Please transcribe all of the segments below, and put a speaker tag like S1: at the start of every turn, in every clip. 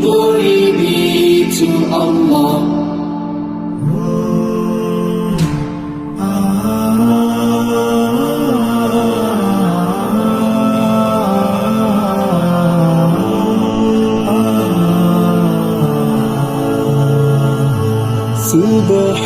S1: Glory be to Allah.
S2: Subhanallah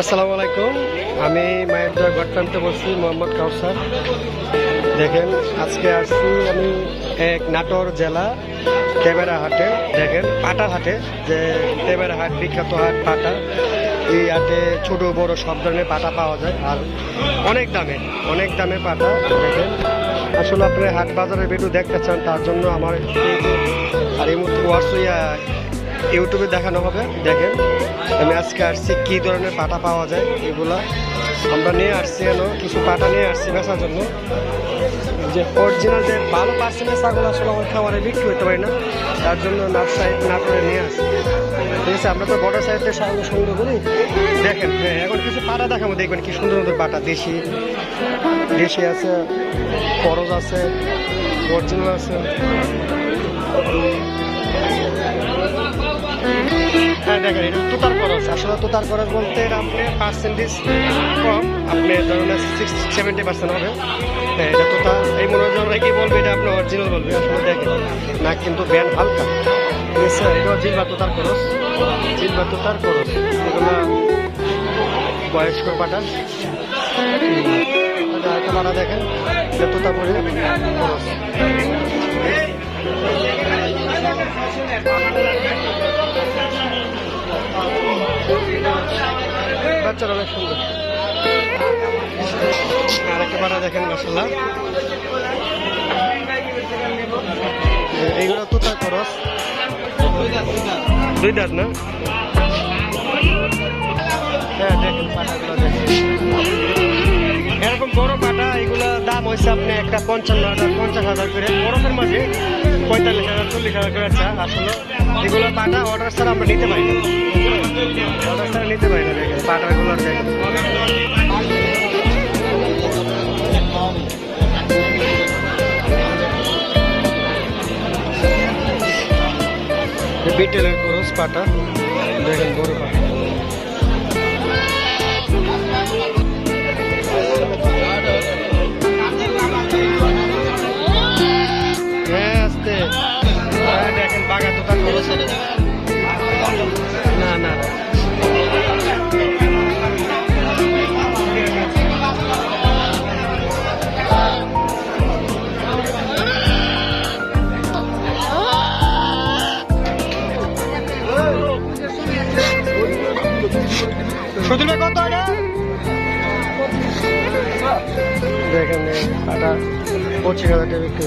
S3: আসসালামু আলাইকুম। আমি মায়ের দোয়া গট্টান্তে বলছি, মোহাম্মদ কাউসার। দেখেন, আজকে আসছি আমি এক নাটোর জেলা টেবেরা হাটে। দেখেন পাটা হাটে, যে টেবেরা হাট, বিখ্যাত হাট পাটা। এই হাটে ছোট বড় সব ধরনের পাটা পাওয়া যায়, আর অনেক দামে অনেক দামে পাটা। দেখেন, আসলে আপনি হাট বাজারের ভিডিও দেখতে চান, তার জন্য আমার আর এই মুহূর্তে হোয়াটসইয়া ইউটিউবে দেখানো হবে, দেখেন। আমি আজকে আসছি, কি ধরনের পাটা পাওয়া যায় এগুলা। আমরা নিয়ে আসছি কেন কিছু পাটা নিয়ে আসছি বেচার জন্য। যে অরিজিনাল যে ভালো পার্সেন্টেজ ছাগল আসলে আমার খাবারে বিক্রি হতে পারি না, তার জন্য সাইড না করে নিয়ে আসছি। ঠিক আছে, আমরা তো বড় সাইডে ছাগল সুন্দর করি, দেখেন হ্যাঁ এখন কিছু পাটা দেখাবো, দেখবেন কি সুন্দর সুন্দর পাটা, দেশি। দেশি আছে, খরচ আছে অরিজিনাল আছে। তোতার খরচ। আসলে তোতার খরচ বলতে আপনি পার্সেন্টেজ কম। আপনি সিক্স সেভেন্টি পার্সেন্ট হবে। এটা তোতা এই মনোরঞ্জন কি বলবে, এটা আপনি অরিজিনাল বলবে। আসলে দেখেন, না কিন্তু ব্যান হালকা। ঠিক আছে এটা জিলবা তোতার খরচ। জিলবা তোতার খরচ। এগুলো বয়স্ক পাটা একটা পাটা দেখেন তোতা পরে খরচ। অনেক সুন্দর। দেখেন মশলা এইগুলো তো তার খরচ। দুই দাঁত না? হ্যাঁ দেখেন। হয়েছে আপনি একটা পঞ্চান্ন হাজার, পঞ্চাশ হাজার করে বরফের মাঝে পঁয়তাল্লিশ হাজার, চল্লিশ হাজার করে চা আসলে। এগুলো পাটা অর্ডার ছাড়া আমরা নিতে পারি না। অর্ডার ছাড়া নিতে পারি না, দেখেন দেখেন। বিটেলের খরচ পাটা, দেখেন বড় পাটা। না না সজনে কত দেখেন কাটা পঁচিশ হাজার টাকা বিক্রি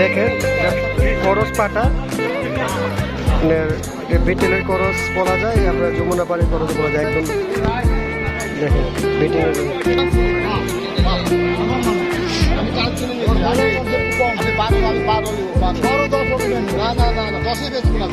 S3: দেখেন খরচ পাটা। বিটেলের খরচ বলা যায়, আমরা যমুনা পানির খরচ বলা যায়, একদম দেখেন বিটেলের
S4: আমি বারো আমি বারো বারো। দশই না।